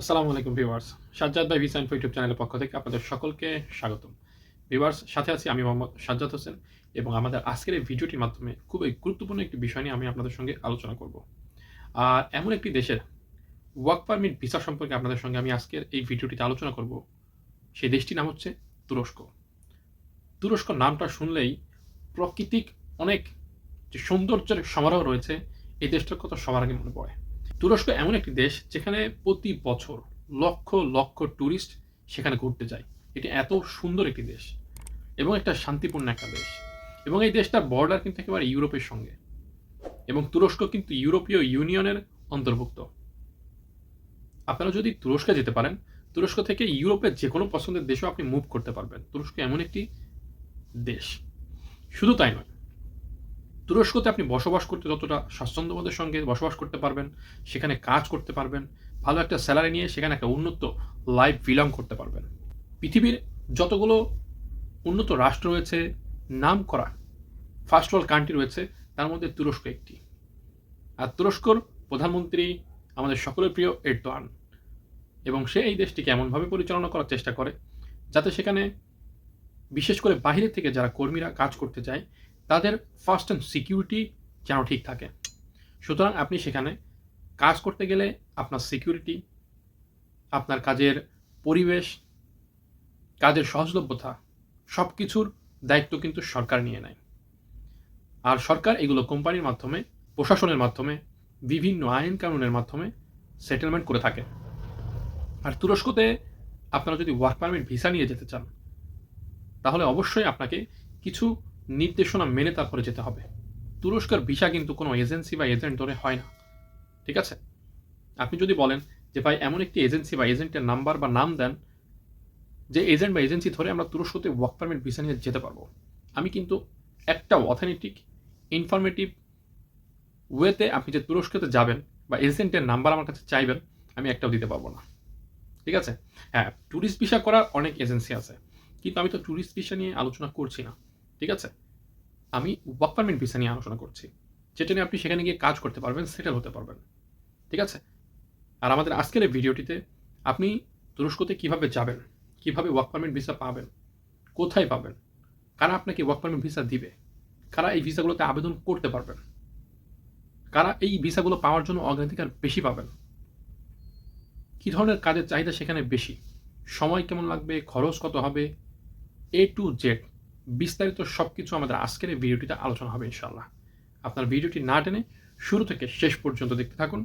আসসালামু আলাইকুম, viewers. Sajjad Bhai visa info YouTube চ্যানেলের পক্ষ থেকে আপনাদের সকলকে স্বাগতম। ভিউয়ার্স, সাথে আছি আমি মোহাম্মদ সাজ্জাদ হোসেন এবং আমাদের আজকের এই ভিডিওটির মাধ্যমে খুবই গুরুত্বপূর্ণ একটি বিষয় নিয়ে আমি আপনাদের সঙ্গে আলোচনা করব। আর এমন একটি দেশের ওয়ার্ক পারমিট ভিসা সম্পর্কে আপনাদের সঙ্গে আমি আজকের এই ভিডিওটিতে আলোচনা করব। সেই দেশটির নাম হচ্ছে তুরস্ক। তুরস্ক নামটা শুনলেই প্রাকৃতিক অনেক যে সৌন্দর্যের সমারোহ রয়েছে, এই দেশটার কথা সবার আগে মনে পড়ে। তুরস্ক এমন একটি দেশ যেখানে প্রতি বছর লক্ষ লক্ষ ট্যুরিস্ট সেখানে ঘুরতে যায়। এটি এত সুন্দর একটি দেশ এবং একটা শান্তিপূর্ণ একটা দেশ। এবং এই দেশটার বর্ডার কিন্তু একেবারে ইউরোপের সঙ্গে। এবং তুরস্ক কিন্তু ইউরোপীয় ইউনিয়নের অন্তর্ভুক্ত। আপনারা যদি তুরস্কে যেতে পারেন, তুরস্ক থেকে ইউরোপের যে কোনো পছন্দের দেশেও আপনি মুভ করতে পারবেন। তুরস্ক এমন একটি দেশ। শুধু তাই নয় তুরস্কতে আপনি বসবাস করতে যতটা স্বাচ্ছন্দ্যবোধের সঙ্গে বসবাস করতে পারবেন, সেখানে কাজ করতে পারবেন, ভালো একটা স্যালারি নিয়ে সেখানে একটা উন্নত লাইফ বিলং করতে পারবেন। পৃথিবীর যতগুলো উন্নত রাষ্ট্র রয়েছে নাম করা ফার্স্ট ওয়ার্ল্ড কান্ট্রি রয়েছে, তার মধ্যে তুরস্ক একটি। আর তুরস্কর প্রধানমন্ত্রী আমাদের সকলের প্রিয় এরদোয়ান এবং সে এই দেশটিকে এমনভাবে পরিচালনা করার চেষ্টা করে, যাতে সেখানে বিশেষ করে বাইরে থেকে যারা কর্মীরা কাজ করতে যায় তাদের ফার্স্ট অ্যান্ড সিকিউরিটি যেন ঠিক থাকে। সুতরাং আপনি সেখানে কাজ করতে গেলে আপনার সিকিউরিটি আপনার কাজের পরিবেশ, কাজের সহজলভ্যতা সব কিছুর দায়িত্ব কিন্তু সরকার নিয়ে নেয়। আর সরকার এগুলো কোম্পানির মাধ্যমে, প্রশাসনের মাধ্যমে, বিভিন্ন আইন কানুনের মাধ্যমে সেটেলমেন্ট করে থাকে। আর তুরস্কতে আপনারা যদি ওয়ার্ক পারমিট ভিসা নিয়ে যেতে চান, তাহলে অবশ্যই আপনাকে কিছু নির্দেশনা মেনে তারপরে যেতে হবে। তুরস্কের ভিসা কিন্তু কোনো এজেন্সি বা এজেন্ট ধরে হয় না। ঠিক আছে? আপনি যদি বলেন যে, ভাই, এমন একটি এজেন্সি বা এজেন্টের নাম্বার বা নাম দেন, যে এজেন্ট বা এজেন্সি ধরে আমরা তুরস্কতে ওয়ার্ক পারমিট ভিসা নিয়ে যেতে পারব। আমি কিন্তু একটা অথেন্টিক ইনফরমেটিভ ওয়েতে আপনি যে তুরস্কতে যাবেন বা এজেন্টের নাম্বার আমার কাছে চাইবেন, আমি একটাও দিতে পারব না। ঠিক আছে? হ্যাঁ ট্যুরিস্ট ভিসা করার অনেক এজেন্সি আছে। কিন্তু আমি তো ট্যুরিস্ট ভিসা নিয়ে আলোচনা করছি না। ঠিক আছে? আমি ওয়ার্ক পারমিট ভিসা নিয়ে আলোচনা করছি। যেটা নিয়ে আপনি সেখানে গিয়ে কাজ করতে পারবেন সেটেল হতে পারবেন। ঠিক আছে? আর আমাদের আজকের এই ভিডিওটিতে আপনি তুরস্কতে কীভাবে যাবেন, কীভাবে ওয়ার্ক পারমিট ভিসা পাবেন, কোথায় পাবেন, কারা আপনাকে ওয়ার্ক পারমিট ভিসা দিবে, কারা এই ভিসাগুলোতে আবেদন করতে পারবেন, কারা এই ভিসাগুলো পাওয়ার জন্য অগ্রাধিকার বেশি পাবেন, কী ধরনের কাজের চাহিদা সেখানে বেশি, সময় কেমন লাগবে, খরচ কত হবে এ টু জেড বিস্তারিত সব কিছু আমাদের আজকের এই ভিডিওটিতে আলোচনা হবে ইনশাল্লাহ আপনার ভিডিওটি না টেনে শুরু থেকে শেষ পর্যন্ত দেখতে থাকুন।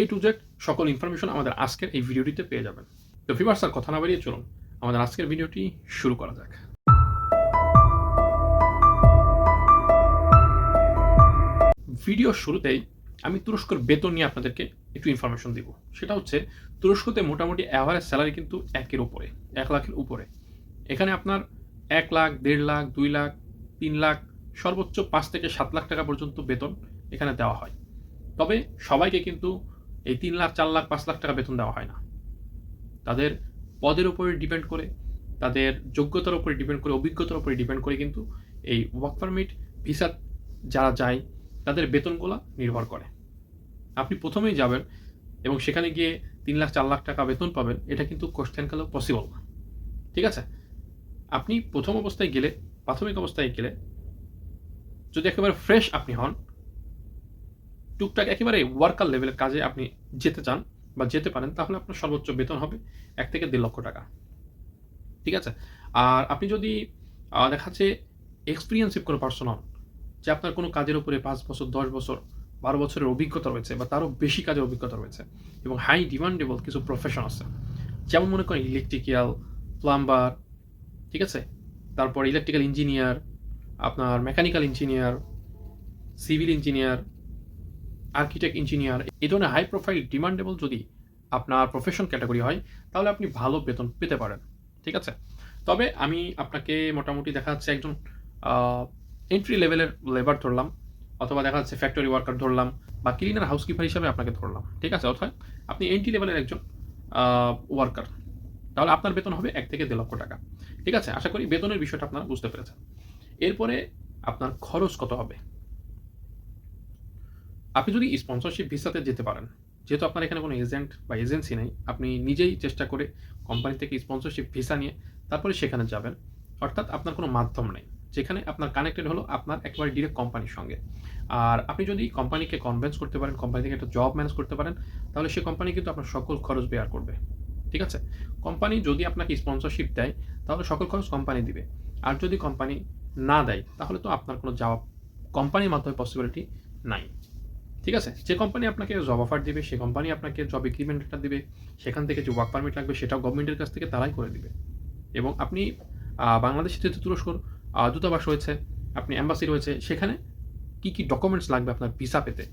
এ টু জেড সকল ইনফরমেশন আমাদের আজকের এই ভিডিওটিতে পেয়ে যাবেন। তো ফিভার স্যার কথা না বাড়িয়ে চলুন, আমাদের আজকের ভিডিওটি শুরু করা যাক। ভিডিও শুরুতেই আমি তুরস্কর বেতন নিয়ে আপনাদেরকে একটু ইনফরমেশন দিব। সেটা হচ্ছে, তুরস্কতে মোটামুটি অ্যাভারেজ স্যালারি কিন্তু একের উপরে, এক লাখের উপরে। এখানে আপনার এক লাখ, দেড় লাখ, দুই লাখ, তিন লাখ, সর্বোচ্চ পাঁচ থেকে সাত লাখ টাকা পর্যন্ত বেতন এখানে দেওয়া হয়। তবে সবাইকে কিন্তু এই তিন লাখ, চার লাখ, পাঁচ লাখ টাকা বেতন দেওয়া হয় না। তাদের পদের উপরে ডিপেন্ড করে, তাদের যোগ্যতার উপরে ডিপেন্ড করে, অভিজ্ঞতার উপরে ডিপেন্ড করে কিন্তু এই ওয়ার্ক পারমিট, ভিসা যারা যায়, তাদের বেতনগুলো নির্ভর করে। আপনি প্রথমেই যাবেন এবং সেখানে গিয়ে তিন লাখ, চার লাখ টাকা বেতন পাবেন, এটা কিন্তু কোশ্চেন কোশ্চেনকালেও পসিবল না। ঠিক আছে? আপনি প্রথম অবস্থায় গেলে, প্রাথমিক অবস্থায় গেলে, যদি একেবারে ফ্রেশ আপনি হন, টুকটাক একেবারে ওয়ার্কার লেভেলের কাজে আপনি যেতে চান বা যেতে পারেন, তাহলে আপনার সর্বোচ্চ বেতন হবে এক থেকে দেড় লক্ষ টাকা। ঠিক আছে? আর আপনি যদি দেখা যাচ্ছে এক্সপিরিয়েন্সিভ কোনো পার্সন হন, যে আপনার কোনো কাজের উপরে পাঁচ বছর, দশ বছর, বারো বছরের অভিজ্ঞতা রয়েছে বা তারও বেশি কাজের অভিজ্ঞতা রয়েছে এবং হাই ডিমান্ডেবল কিছু প্রফেশন আছে, যেমন মনে করেন ইলেকট্রিক্যাল প্লাম্বার ঠিক আছে? তারপর ইলেকট্রিক্যাল ইঞ্জিনিয়ার আপনার mechanical engineer civil engineer architect engineer এই ধরনের হাই প্রোফাইল ডিমান্ডেবল যদি আপনার প্রফেশন ক্যাটাগরি হয়, তাহলে আপনি ভালো বেতন পেতে পারেন। ঠিক আছে? তবে আমি আপনাকে মোটামুটি দেখা যাচ্ছে একজন এন্ট্রি লেভেলের লেবার ধরলাম, অথবা দেখা যাচ্ছে ফ্যাক্টরি ওয়ার্কার ধরলাম, বা ক্লিনার হাউসকিপার হিসাবে আপনাকে ধরলাম। ঠিক আছে? অর্থাৎ আপনি এন্ট্রি লেভেলের একজন ওয়ার্কার তাহলে আপনার বেতন হবে এক থেকে দেড় লক্ষ টাকা। ঠিক আছে? আশা করি বেতনের বিষয়টা আপনারা বুঝতে পেরেছেন। এরপরে আপনার খরচ কত হবে? আপনি যদি স্পন্সরশিপ ভিসাতে যেতে পারেন, যেহেতু আপনার এখানে কোনো এজেন্ট বা এজেন্সি নেই, আপনি নিজেই চেষ্টা করে কোম্পানি থেকে স্পন্সরশিপ ভিসা নিয়ে তারপরে সেখানে যাবেন। অর্থাৎ আপনার কোনো মাধ্যম নেই। যেখানে আপনার কানেক্টেড হলো আপনার একেবারে ডিরেক্ট কোম্পানির সঙ্গে। আর আপনি যদি কোম্পানিকে কনভেন্স করতে পারেন কোম্পানি থেকে একটা জব ম্যানেজ করতে পারেন, তাহলে সে কোম্পানি কিন্তু আপনার সকল খরচ বেয়ার করবে। ঠিক আছে? কোম্পানি যদি আপনাকে স্পন্সরশিপ দেয়, তাহলে সকল খরচ কোম্পানি দিবে। আর যদি কোম্পানি না দেয়, তাহলে তো আপনার কোনো জব কোম্পানির মাধ্যমে পসিবিলিটি নাই। ঠিক আছে? যে কোম্পানি আপনাকে জব অফার দিবে, সে কোম্পানি আপনাকে জব এগ্রিমেন্টটা দিবে, সেখান থেকে যে ওয়ার্ক পারমিট লাগবে, সেটাও গভর্নমেন্টের কাছ থেকে তারাই করে দিবে। এবং আপনি বাংলাদেশে যেহেতু তুরস্কর দূতাবাস রয়েছে, আপনি অ্যাম্বাসি রয়েছে, সেখানে কি কি ডকুমেন্টস লাগবে আপনার ভিসা পেতে,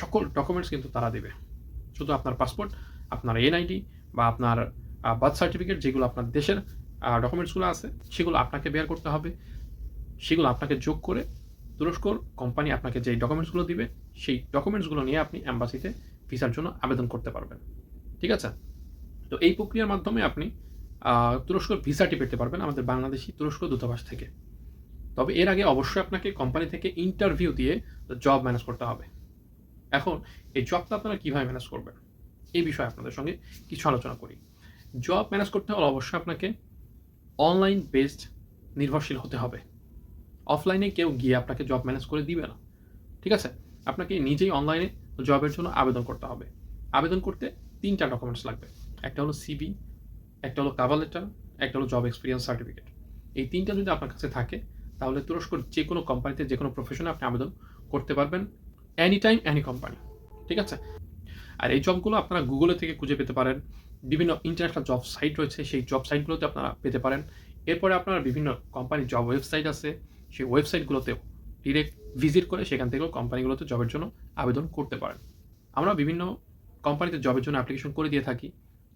সকল ডকুমেন্টস কিন্তু তারা দেবে। শুধু আপনার পাসপোর্ট আপনার এনআইডি বা আপনার বার্থ সার্টিফিকেট যেগুলো আপনার দেশের ডকুমেন্টসগুলো আছে, সেগুলো আপনাকে বের করতে হবে। সেগুলো আপনাকে যোগ করে তুরস্কর কোম্পানি আপনাকে যে ডকুমেন্টসগুলো দিবে, সেই ডকুমেন্টসগুলো নিয়ে আপনি অ্যাম্বাসিতে ভিসার জন্য আবেদন করতে পারবেন। ঠিক আছে? তো এই প্রক্রিয়ার মাধ্যমে আপনি তুরস্কর ভিসাটি পেতে পারবেন আমাদের বাংলাদেশি তুরস্ক দূতাবাস থেকে। তবে এর আগে অবশ্যই আপনাকে কোম্পানি থেকে ইন্টারভিউ দিয়ে জব ম্যানেজ করতে হবে। এখন, এই জবটা আপনারা কীভাবে ম্যানেজ করবেন? এই বিষয়ে আপনাদের সঙ্গে কিছু আলোচনা করি। জব ম্যানেজ করতে হলে অবশ্যই আপনাকে অনলাইন বেসড নির্ভরশীল হতে হবে। অফলাইনে কেউ গিয়ে আপনাকে জব ম্যানেজ করে দিবে না। ঠিক আছে? আপনাকে নিজেই অনলাইনে জবের জন্য আবেদন করতে হবে। আবেদন করতে তিনটা ডকুমেন্টস লাগবে। একটা হলো সিবি একটা হলো কাভার লেটার একটা হলো জব এক্সপিরিয়েন্স সার্টিফিকেট এই তিনটা যদি আপনার কাছে থাকে, তাহলে তুরস্কর যে কোনো কোম্পানিতে যে কোনো প্রফেশনে আপনি আবেদন করতে পারবেন এনি টাইম এনি কোম্পানি ঠিক আছে? আর এই জবগুলো আপনারা গুগলে থেকে খুঁজে পেতে পারেন। বিভিন্ন ইন্টারন্যাশনাল জব সাইট রয়েছে, সেই জব সাইটগুলোতে আপনারা পেতে পারেন। এরপরে আপনার বিভিন্ন কোম্পানির জব ওয়েবসাইট আছে, সেই ওয়েবসাইটগুলোতেও ডিরেক্ট ভিজিট করে সেখান থেকেও কোম্পানিগুলোতে জবের জন্য আবেদন করতে পারেন। আমরা বিভিন্ন কোম্পানিতে জবের জন্য অ্যাপ্লিকেশন করে দিয়ে থাকি।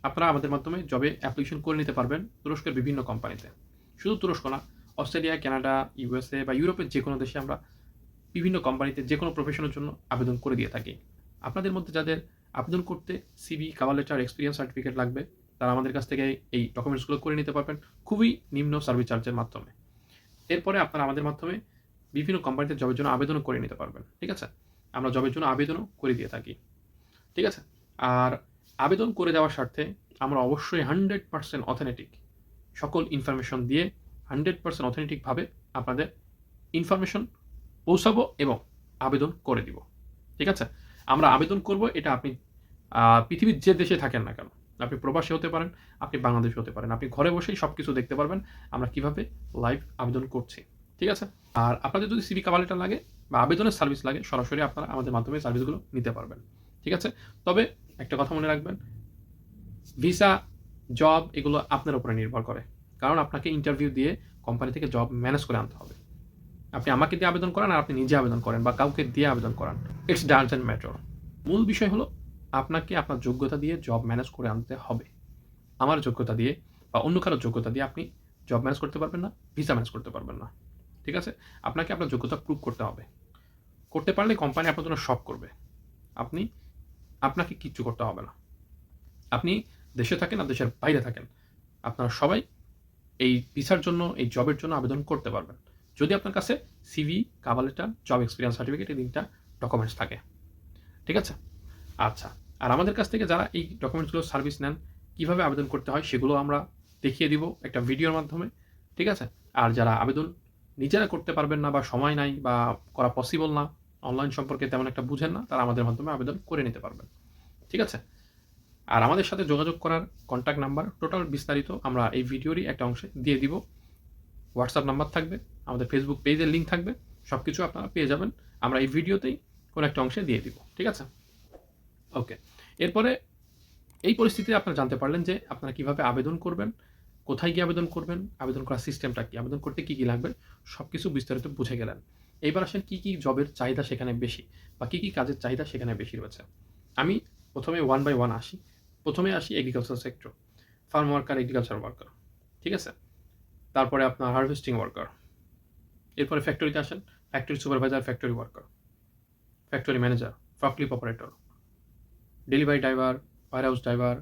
আপনারা আমাদের মাধ্যমে জবে অ্যাপ্লিকেশন করে নিতে পারবেন তুরস্কের বিভিন্ন কোম্পানিতে শুধু তুরস্ক না, অস্ট্রেলিয়া, কানাডা ইউএসএ বা ইউরোপের যে কোনো দেশে আমরা বিভিন্ন কোম্পানিতে যে কোনো প্রফেশনের জন্য আবেদন করে দিয়ে থাকি। আপনাদের মধ্যে যাদের আবেদন করতে CV cover letter experience certificate লাগবে। তারা আমাদের কাছ থেকে এই ডকুমেন্টসগুলো করে নিতে পারবেন। খুবই নিম্ন সার্ভিস চার্জের মাধ্যমে। এরপরে আপনারা আমাদের মাধ্যমে বিভিন্ন কোম্পানিতে জবের জন্য আবেদনও করে নিতে পারবেন। ঠিক আছে? আমরা জবের জন্য আবেদনও করে দিয়ে থাকি। ঠিক আছে? আর আবেদন করে দেওয়ার স্বার্থে আমরা অবশ্যই হান্ড্রেড পার্সেন্ট অথেন্টিক সকল ইনফরমেশন দিয়ে হান্ড্রেড পার্সেন্ট অথেন্টিকভাবে আপনাদের ইনফরমেশন পৌঁছাবো এবং আবেদন করে দিব। ঠিক আছে? আমরা আবেদন করব, এটা আপনি পৃথিবীর যে দেশে থাকেন না কেন, আপনি প্রবাসী হতে পারেন, আপনি বাংলাদেশে হতে পারেন, আপনি ঘরে বসেই সব কিছু দেখতে পারবেন, আমরা কীভাবে লাইভ আবেদন করছি, ঠিক আছে? আর আপনাদের যদি সিবি কাভালেটা লাগে বা আবেদনের সার্ভিস লাগে, সরাসরি আপনারা আমাদের মাধ্যমে সার্ভিসগুলো নিতে পারবেন, ঠিক আছে? তবে একটা কথা মনে রাখবেন ভিসা জব এগুলো আপনার উপরে নির্ভর করে, কারণ আপনাকে ইন্টারভিউ দিয়ে কোম্পানি থেকে জব ম্যানেজ করে আনতে হবে। আপনি আমাকে দিয়ে আবেদন করেন আর আপনি নিজে আবেদন করেন বা কাউকে দিয়ে আবেদন করান। ইটস ডাজেন্ট ম্যাটার মূল বিষয় হলো, আপনাকে আপনার যোগ্যতা দিয়ে জব ম্যানেজ করে আনতে হবে। আমার যোগ্যতা দিয়ে বা অন্য কারোর যোগ্যতা দিয়ে আপনি জব ম্যানেজ করতে পারবেন না ভিসা ম্যানেজ করতে পারবেন না। ঠিক আছে? আপনাকে আপনার যোগ্যতা প্রুভ করতে হবে। করতে পারলে কোম্পানি আপনার জন্য সব করবে। আপনি, আপনাকে কিচ্ছু করতে হবে না। আপনি দেশে থাকেন আর দেশের বাইরে থাকেন। আপনারা সবাই এই ভিসার জন্য, এই জবের জন্য আবেদন করতে পারবেন। যদি আপনার কাছে CV cover letter job experience certificate এই তিনটা ডকুমেন্টস থাকে। ঠিক আছে? আচ্ছা আর আমাদের কাছ থেকে যারা এই ডকুমেন্টসগুলো সার্ভিস নেন, কীভাবে আবেদন করতে হয় সেগুলো আমরা দেখিয়ে দিব একটা ভিডিওর মাধ্যমে। ঠিক আছে? আর যারা আবেদন নিজেরা করতে পারবেন না বা সময় নাই বা করা পসিবল না অনলাইন সম্পর্কে তেমন একটা বুঝেন না, তারা আমাদের মাধ্যমে আবেদন করে নিতে পারবেন। ঠিক আছে? আর আমাদের সাথে যোগাযোগ করার কন্ট্যাক্ট নাম্বার টোটাল বিস্তারিত আমরা এই ভিডিওরই একটা অংশে দিয়ে দিব। হোয়াটসঅ্যাপ নাম্বার থাকবে, আমাদের ফেসবুক পেজের লিঙ্ক থাকবে সব কিছু আপনারা পেয়ে যাবেন। আমরা এই ভিডিওতেই কোনো একটা অংশে দিয়ে দিব, ঠিক আছে? ওকে এরপরে এই পরিস্থিতিতে আপনারা জানতে পারলেন যে আপনারা কীভাবে আবেদন করবেন, কোথায় গিয়ে আবেদন করবেন, আবেদন করার সিস্টেমটা কি, আবেদন করতে কী কী লাগবে সব কিছু বিস্তারিত বুঝে গেলেন। এইবার আসেন কী কী জবের চাহিদা সেখানে বেশি বা কী কী কাজের চাহিদা সেখানে বেশি রয়েছে। আমি প্রথমে ওয়ান বাই ওয়ান আসি। প্রথমে আসি agriculture sector farm worker agriculture worker ঠিক আছে? তারপরে আপনার হারভেস্টিং ওয়ার্কার এরপরে ফ্যাক্টরিতে আসেন। Factory supervisor factory worker factory manager forklift operator delivery driver warehouse driver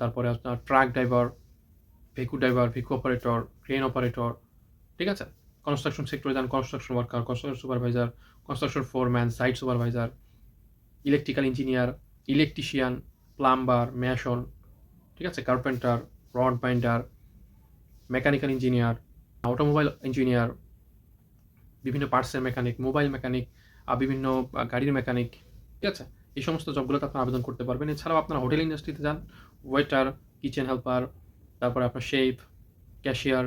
তারপরে আপনার ট্রাক ড্রাইভার ভেকু ড্রাইভার ভেকু অপারেটর ক্রেন অপারেটর ঠিক আছে? কনস্ট্রাকশন সেক্টরে যান construction worker construction supervisor construction foreman site supervisor electrical engineer electrician plumber mason ঠিক আছে? Carpenter rod binder mechanical engineer, automobile engineer, বিভিন্ন পার্টসের মেকানিক, মোবাইল মেকানিক আর বিভিন্ন গাড়ির মেকানিক, ঠিক আছে? এই সমস্ত জবগুলোতে আপনারা আবেদন করতে পারবেন। এছাড়াও আপনারা হোটেল ইন্ডাস্ট্রিতে যান, ওয়েটার, কিচেন হেল্পার, তারপরে আপনার chef, cashier,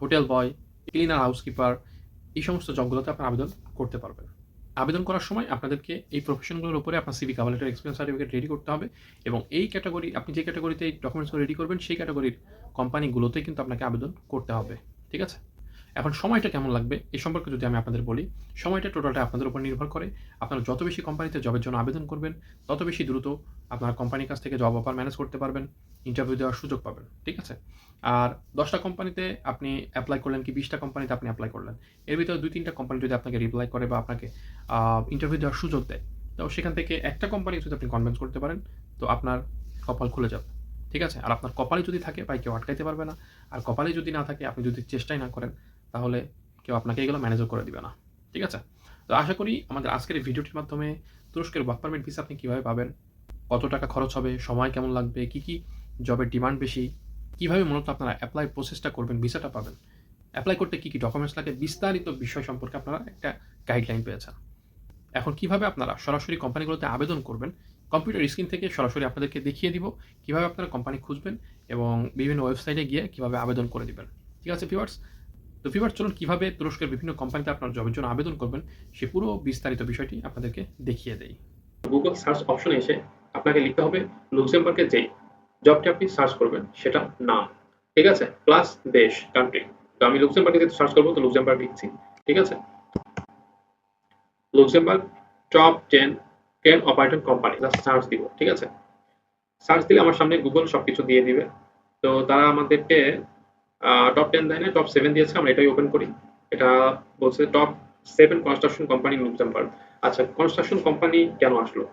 hotel boy, cleaner, housekeeper, এই সমস্ত জবগুলোতে আপনারা আবেদন করতে পারবেন। আবেদন করার সময় আপনাদেরকে এই প্রফেশনগুলোর উপরে আপনার CV cover letter experience certificate ready করতে হবে এবং এই ক্যাটাগরি আপনি যে ক্যাটাগরিতে এই ডকুমেন্টসগুলো রেডি করবেন, সেই ক্যাটাগরির কোম্পানিগুলোতে কিন্তু আপনাকে আবেদন করতে হবে। ঠিক আছে? এখন সময়টা কেমন লাগবে? এ সম্পর্কে যদি আমি আপনাদের বলি, সময়টা টোটালটা আপনাদের উপর নির্ভর করে। আপনারা যত বেশি কোম্পানিতে জবের জন্য আবেদন করবেন, তত বেশি দ্রুত আপনার কোম্পানির কাছ থেকে জব অফার ম্যানেজ করতে পারবেন ইন্টারভিউ দেওয়ার সুযোগ পাবেন, ঠিক আছে? আর দশটা কোম্পানিতে আপনি অ্যাপ্লাই করলেন কি, বিশটা কোম্পানিতে আপনি অ্যাপ্লাই করলেন। এর ভিতরে দুই তিনটা কোম্পানি যদি আপনাকে রিপ্লাই করে বা আপনাকে ইন্টারভিউ দেওয়ার সুযোগ দেয়, তো সেখান থেকে একটা কোম্পানি যদি আপনি কনভিন্স করতে পারেন, তো আপনার কপাল খুলে যাবে, ঠিক আছে? আর আপনার কপালে যদি থাকে, ভাই কেউ আটকাইতে পারবে না। আর কপালে যদি না থাকে, আপনি যদি চেষ্টাই না করেন তাহলে কেউ আপনাকে এগুলো ম্যানেজও করে দিবে না। ঠিক আছে? তো আশা করি আমাদের আজকের এই ভিডিওটির মাধ্যমে তুরস্কের ওয়ার্ক পারমিট ভিসা আপনি কীভাবে পাবেন, কত টাকা খরচ হবে, সময় কেমন লাগবে, কী কী জবের ডিমান্ড বেশি, কীভাবে মূলত আপনারা অ্যাপ্লাই প্রসেসটা করবেন ভিসাটা পাবেন অ্যাপ্লাই করতে কী কী ডকুমেন্টস লাগে, বিস্তারিত বিষয় সম্পর্কে আপনারা একটা গাইডলাইন পেয়েছেন। এখন কীভাবে আপনারা সরাসরি কোম্পানিগুলোতে আবেদন করবেন কম্পিউটার স্ক্রিন থেকে সরাসরি আপনাদেরকে দেখিয়ে দিব কীভাবে আপনারা কোম্পানি খুঁজবেন এবং বিভিন্ন ওয়েবসাইটে গিয়ে কীভাবে আবেদন করে দিবেন। ঠিক আছে ভিউয়ার্স তো ভিউয়ার্স চলুন কীভাবে তুরস্কের বিভিন্ন কোম্পানিতে আপনার জবের জন্য আবেদন করবেন, সে পুরো বিস্তারিত বিষয়টি আপনাদেরকে দেখিয়ে দেই। গুগল সার্চ অপশনে এসে আপনাকে লিখতে হবে লুক্সেমবার্গের যেই জবটি আপনি সার্চ করবেন, সেটা নাম। ঠিক আছে? প্লাস দেশ কান্ট্রি তো আমি লুক্সেমবার্গে যেহেতু সার্চ করব, তো লুক্সেমবার্গ লিখছি। ঠিক আছে? Luxembourg top ten ten operator company search দিব, ঠিক আছে? সার্চ দিলে আমার সামনে গুগল সবকিছু দিয়ে দিবে। তো তারা আমাদেরকে টপ টেন দেয় না টপ সেভেন দিয়েছে, আমরা এটাই ওপেন করি। এটা বলছে top seven construction company Luxembourg আচ্ছা কনস্ট্রাকশন কোম্পানি কেন আসলো?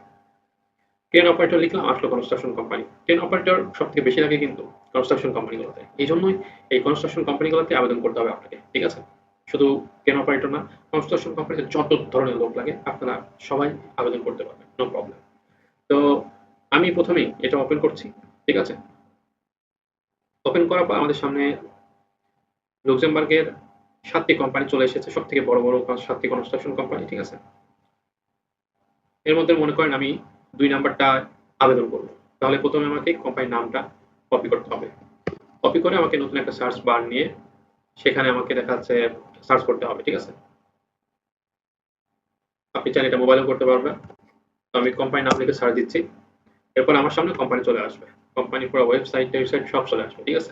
টেন অপারেটর লিখলাম, আসলো কনস্ট্রাকশন কোম্পানি টেন অপারেটর সব থেকে বেশি লাগে কিন্তু কনস্ট্রাকশন কোম্পানিগুলোতে এই জন্যই এই কনস্ট্রাকশন কোম্পানিগুলোতে আবেদন করতে হবে আপনাকে, ঠিক আছে? শুধু টেন অপারেটর না কনস্ট্রাকশন কোম্পানিতে যত ধরনের লোক লাগে, আপনারা সবাই আবেদন করতে পারবেন নো প্রবলেম তো আমি প্রথমেই এটা ওপেন করছি, ঠিক আছে? ওপেন করার পর আমাদের সামনে লুক্সেমবার্গের সাতটি কোম্পানি চলে এসেছে সব থেকে বড় বড় সাতটি কনস্ট্রাকশন কোম্পানি ঠিক আছে? এর মধ্যে মনে করেন আমি দুই নাম্বারটা আবেদন করব। তাহলে প্রথমে আমাকে কোম্পানির নামটা কপি করতে হবে। কপি করে আমাকে নতুন একটা সার্চ বার নিয়ে সেখানে আমাকে দেখা যাচ্ছে সার্চ করতে হবে, ঠিক আছে? আপনি চাইলে এটা মোবাইলেও করতে পারবেন। তো আমি কোম্পানির নাম লিখে সার্চ দিচ্ছি। এরপর আমার সামনে কোম্পানি চলে আসবে। কোম্পানি পুরো ওয়েবসাইট ওয়েবসাইট সব চলে আসবে, ঠিক আছে?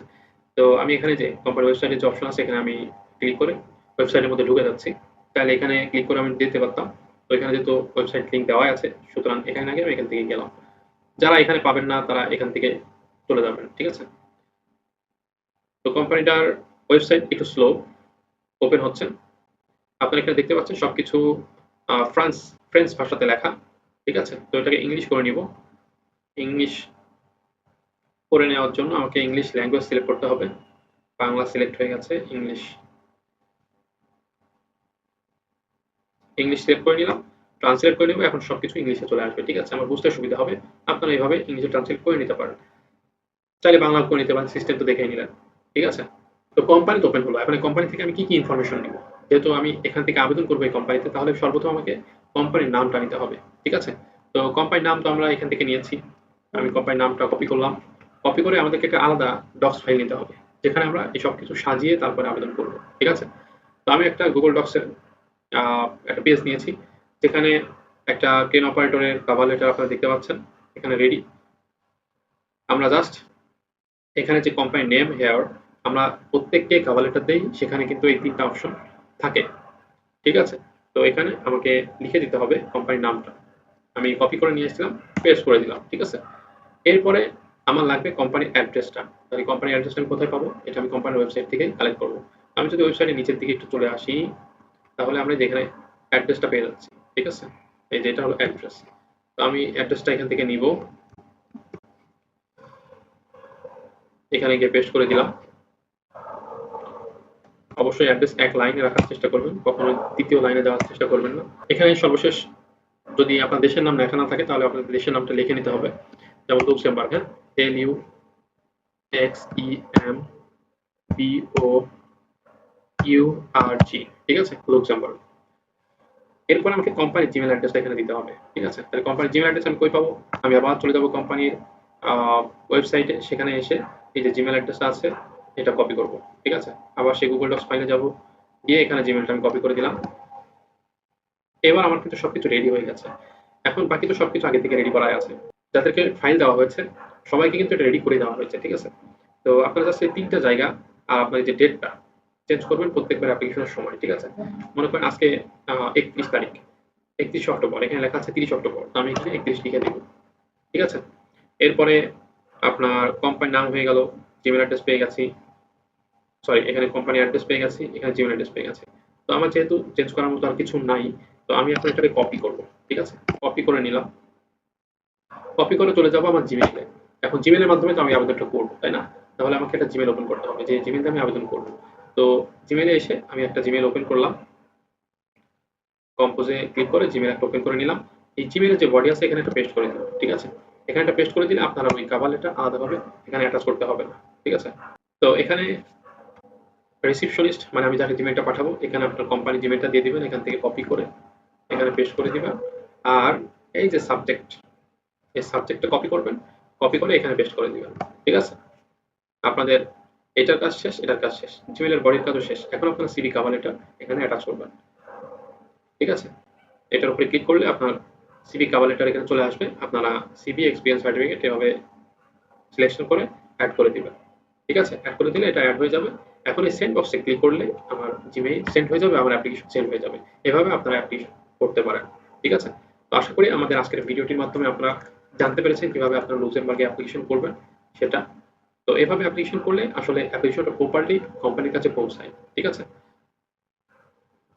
তো আমি এখানে যে কোম্পানি ওয়েবসাইটের যে অপশন আছে, এখানে আমি ক্লিক করে ওয়েবসাইটের মধ্যে ঢুকে যাচ্ছি। তাহলে এখানে ক্লিক করে আমি দিতে পারতাম। তো এখানে যেহেতু ওয়েবসাইট লিঙ্ক দেওয়া আছে, সুতরাং এখানে আগে আমি এখান থেকে গেলাম। যারা এখানে পাবেন না, তারা এখান থেকে চলে যাবেন, ঠিক আছে? তো কোম্পানিটার ওয়েবসাইট একটু স্লো ওপেন হচ্ছে। আপনারা এখানে দেখতে পাচ্ছেন সবকিছু ফ্রান্স ফ্রেঞ্চ ভাষাতে লেখা, ঠিক আছে? তো এটাকে ইংলিশ করে নিব। ইংলিশ করে নেওয়ার জন্য আমাকে ইংলিশ ল্যাঙ্গুয়েজ সিলেক্ট করতে হবে। বাংলা সিলেক্ট হয়ে গেছে ইংলিশ ইংলিশ সিলেক্ট করে নিলাম ট্রান্সলেট করে নেব, এখন সবকিছু ইংলিশে চলে আসবে, ঠিক আছে? আমার বুঝতে সুবিধা হবে, আপনারা এইভাবে ইংলিশে ট্রান্সলেট করে নিতে পারেন। চাইলে বাংলা করে নিতে পারেন সিস্টেম তো দেখেই নিলেন, ঠিক আছে? তো কোম্পানি ওপেন হলো, এখন কোম্পানি থেকে আমি কি কি ইনফরমেশন নিব? যেহেতু আমি এখান থেকে আবেদন করব এই কোম্পানিতে তাহলে সর্বপ্রথম আমাকে কোম্পানির নামটা নিতে হবে, ঠিক আছে? তো কোম্পানির নাম তো আমরা এখান থেকে নিয়েছি, আমি কোম্পানির নামটা কপি করলাম। কপি করে আমাদেরকে একটা আলাদা ডক্স ফাইল নিতে হবে, যেখানে আমরা এই সব কিছু সাজিয়ে তারপরে আবেদন করব, ঠিক আছে? তো আমি একটা গুগল ডক্সের একটা পেজ নিয়েছি, যেখানে একটা ট্রেন অপারেটরের কাভার লেটার আপনারা দেখতে পাচ্ছেন, এখানে রেডি আমরা জাস্ট এখানে যে কোম্পানির নেম হেয়ার আমরা প্রত্যেককে কাভার লেটার দেই, সেখানে কিন্তু এই তিনটা অপশন থাকে, ঠিক আছে? তো এখানে আমাকে লিখে দিতে হবে কোম্পানির নামটা। আমি কপি করে নিয়ে এসেছিলাম পেস্ট করে দিলাম, ঠিক আছে? এরপরে আমার লাগবে কোম্পানির অ্যাড্রেসটা তাহলে কোম্পানির অ্যাড্রেসটা আমি কোথায় পাবো? এটা আমি কোম্পানির ওয়েবসাইট থেকে কালেক্ট করব। আমি যদি ওয়েবসাইটের নিচের দিকে একটু চলে আসি, তাহলে আমরা যেখানে অ্যাড্রেসটা পেয়ে যাচ্ছি, ঠিক আছে? এই যে এটা হলো অ্যাড্রেস তো আমি অ্যাড্রেসটা এখান থেকে নিব। এখানে গিয়ে পেস্ট করে দিলাম। অবশ্যই অ্যাড্রেস এক লাইনে রাখার চেষ্টা করবেন কখনো দ্বিতীয় লাইনে যাওয়ার চেষ্টা করবেন না। এখানে সর্বশেষ যদি আপনার দেশের নাম লেখা না থাকে, তাহলে আপনার দেশের নামটা লিখে নিতে হবে। যেমন লুক্সেমবার্গ হ্যাঁ L U X E M B O U R G ঠিক আছে? লুক্সেমবার্গ এরপর আমাকে কোম্পানির জিমেল অ্যাড্রেসটা এখানে দিতে হবে। ঠিক আছে? তাহলে কোম্পানির জিমেল অ্যাড্রেস আমি কই পাবো? আমি আবার চলে যাব কোম্পানির ওয়েবসাইটে সেখানে এসে এই যে জিমেল অ্যাড্রেসটা আছে, এটা কপি করব। ঠিক আছে? আবার সেই গুগল ডক্স ফাইলে যাব। গিয়ে এখানে জিমেলটা আমি কপি করে দিলাম। এবার আমার কিন্তু সবকিছু রেডি হয়ে গেছে। এখন বাকি তো সবকিছু আগে থেকে রেডি করাই আছে। যাদেরকে ফাইল দেওয়া হয়েছে, সবাইকে কিন্তু এটা রেডি করে দেওয়া হয়েছে, ঠিক আছে? তো আপনারা জাস্ট এই তিনটা জায়গা আর আপনার যে ডেটটা চেঞ্জ করবেন প্রত্যেকবার অ্যাপ্লিকেশনের সময়, ঠিক আছে? মনে করেন আজকে একত্রিশ তারিখ, একত্রিশে অক্টোবর, এখানে লেখা আছে তিরিশ অক্টোবর, তো আমি এখানে একত্রিশ লিখে দেবো, ঠিক আছে? এরপরে আপনার কোম্পানির নাম হয়ে গেল জিমেল অ্যাড্রেস পেয়ে গেছি সরি এখানে কোম্পানি অ্যাড্রেস পেয়ে গেছি, এখানে জিমেল অ্যাড্রেস পেয়ে গেছে, তো আমার যেহেতু চেঞ্জ করার মতো আর কিছু নাই, তো আমি এখন এটাকে কপি করব, ঠিক আছে? কপি করে নিলাম কপি করে চলে যাব আমার জিমেলে এখন জিমেলের মাধ্যমে তো আমি আবেদনটা করব, তাই না? তাহলে আমাকে একটা জিমেল ওপেন করতে হবে। যে জিমেলটা আমি আবেদন করব। তো জিমেলে এসে আমি একটা জিমেল ওপেন করলাম। কম্পোজে ক্লিক করে জিমেল একটা ওপেন করে নিলাম। এই জিমেলের যে বডি আছে, এখানে একটা পেস্ট করে দিলাম, ঠিক আছে? এখানে একটা পেস্ট করে দিলে আপনারা ওই কাভার আলাদাভাবে এখানে অ্যাটাচ করতে হবে না, ঠিক আছে? তো এখানে রিসিপশনিস্ট মানে আমি যাকে জিমেলটা পাঠাবো, এখানে আপনার কোম্পানি জিমেলটা দিয়ে দিবেন, এখান থেকে কপি করে এখানে পেস্ট করে দিবেন। আর এই যে সাবজেক্ট এই সাবজেক্টটা কপি করবেন কপি করে এখানে পেস্ট করে দিবেন, ঠিক আছে? আপনাদের এটার কাজ শেষ, এটার কাজ শেষ জিমেলের বডির কাজও শেষ। এখন আপনার সিভি কাভার লেটার এখানে অ্যাটাচ করবেন, ঠিক আছে? এটার উপরে ক্লিক করলে আপনার সিভি কাভার লেটার এখানে চলে আসবে, আপনারা সিভি এক্সপিরিয়েন্স সার্টিফিকেট এভাবে সিলেকশন করে অ্যাড করে দিবেন, ঠিক আছে? অ্যাড করে দিলে এটা অ্যাড হয়ে যাবে। এখন এই সেন্ড বক্সে ক্লিক করলে আমার জিমেইল সেন্ড হয়ে যাবে আমার অ্যাপ্লিকেশন সেন্ড হয়ে যাবে। এভাবে আপনারা অ্যাপ্লিকেশন করতে পারেন, ঠিক আছে? তো আশা করি আমাদের আজকের ভিডিওটির মাধ্যমে আপনারা জানতে পেরেছেন কীভাবে আপনারা লুক্সেমবার্গে অ্যাপ্লিকেশন করবেন সেটা। তো এভাবে অ্যাপ্লিকেশন করলে আসলে অ্যাপ্লিকেশনটা প্রপারলি কোম্পানির কাছে পৌঁছায়, ঠিক আছে?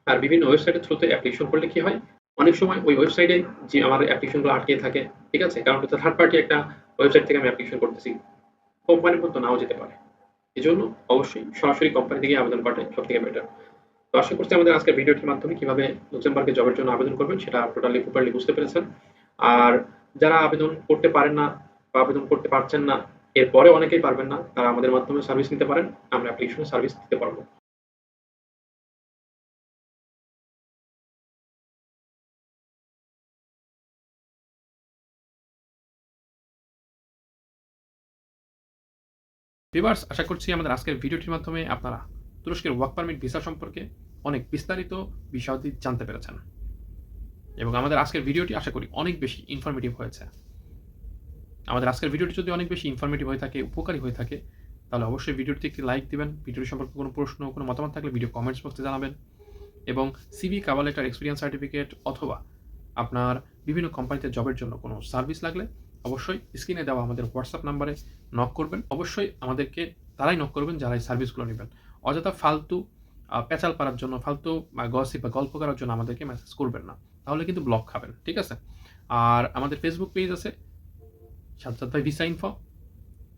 আর বিভিন্ন ওয়েবসাইটের থ্রুতে অ্যাপ্লিকেশন করলে কি হয়? অনেক সময় ওই ওয়েবসাইটে যে আমার অ্যাপ্লিকেশনগুলো আটকে থাকে, ঠিক আছে? কারণ হচ্ছে থার্ড পার্টি একটা ওয়েবসাইট থেকে আমি অ্যাপ্লিকেশন করতেছি। কোম্পানির মতো নাও যেতে পারে। এই জন্য অবশ্যই সরাসরি কোম্পানি থেকে আবেদন করাটাই সব থেকে বেটার তো আশা করছি আমাদের আজকের ভিডিওটির মাধ্যমে কীভাবে লুক্সেমবার্গে জবের জন্য আবেদন করবেন সেটা টোটালি প্রপারলি বুঝতে পেরেছেন। আর যারা আবেদন করতে পারেন না বা আবেদন করতে পারছেন না, এরপরে অনেকেই পারবেন না, তারা আমাদের মাধ্যমে সার্ভিস নিতে পারেন, আমরা অ্যাপ্লিকেশনে সার্ভিস দিতে পারব। ভিভার্স আশা করছি আমাদের আজকের ভিডিওটির মাধ্যমে আপনারা তুরস্কের ওয়ার্ক পারমিট ভিসা সম্পর্কে অনেক বিস্তারিত বিষয়াদি জানতে পেরেছেন। এবং আমাদের আজকের ভিডিওটি আশা করি অনেক বেশি ইনফরমেটিভ হয়েছে। আমাদের আজকের ভিডিওটি যদি অনেক বেশি ইনফরমেটিভ হয়ে থাকে, উপকারী হয়ে থাকে, তাহলে অবশ্যই ভিডিওটি একটি লাইক দিবেন। ভিডিওটি সম্পর্কে কোনো প্রশ্ন, কোনো মতামত থাকলে ভিডিও কমেন্টস বক্সে জানাবেন। এবং CV cover letter experience certificate অথবা আপনার বিভিন্ন কোম্পানিতে জবের জন্য কোনো সার্ভিস লাগলে অবশ্যই স্ক্রিনে দেওয়া আমাদের হোয়াটসঅ্যাপ নাম্বারে নক করবেন। অবশ্যই আমাদেরকে তারাই নক করবেন, যারা এই সার্ভিসগুলো নেবেন। অযথা ফালতু পেঁচাল পারার জন্য, ফালতু গসিপ বা গল্প করার জন্য আমাদেরকে মেসেজ করবেন না। তাহলে কিন্তু ব্লক খাবেন, ঠিক আছে? আর আমাদের ফেসবুক পেজ আছে, সাজ্জাদ ভাই ভিসা ইনফো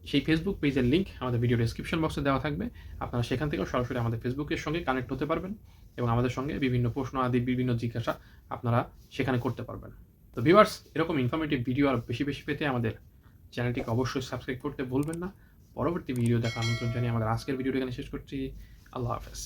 সেই ফেসবুক পেজের লিঙ্ক আমাদের ভিডিও ডেসক্রিপশন বক্সে দেওয়া থাকবে। আপনারা সেখান থেকেও সরাসরি আমাদের ফেসবুকের সঙ্গে কানেক্ট হতে পারবেন এবং আমাদের সঙ্গে বিভিন্ন প্রশ্ন, আদি, বিভিন্ন জিজ্ঞাসা আপনারা সেখানে করতে পারবেন। তো ভিউয়ার্স এরকম ইনফরমেটিভ ভিডিও আর বেশি বেশি পেতে আমাদের চ্যানেলটিকে অবশ্যই সাবস্ক্রাইব করতে ভুলবেন না। পরবর্তী ভিডিও দেখা আমন্ত্রণ জানিয়ে আমাদের আজকের ভিডিওটি এখানে শেষ করছি। আল্লাহ হাফেজ।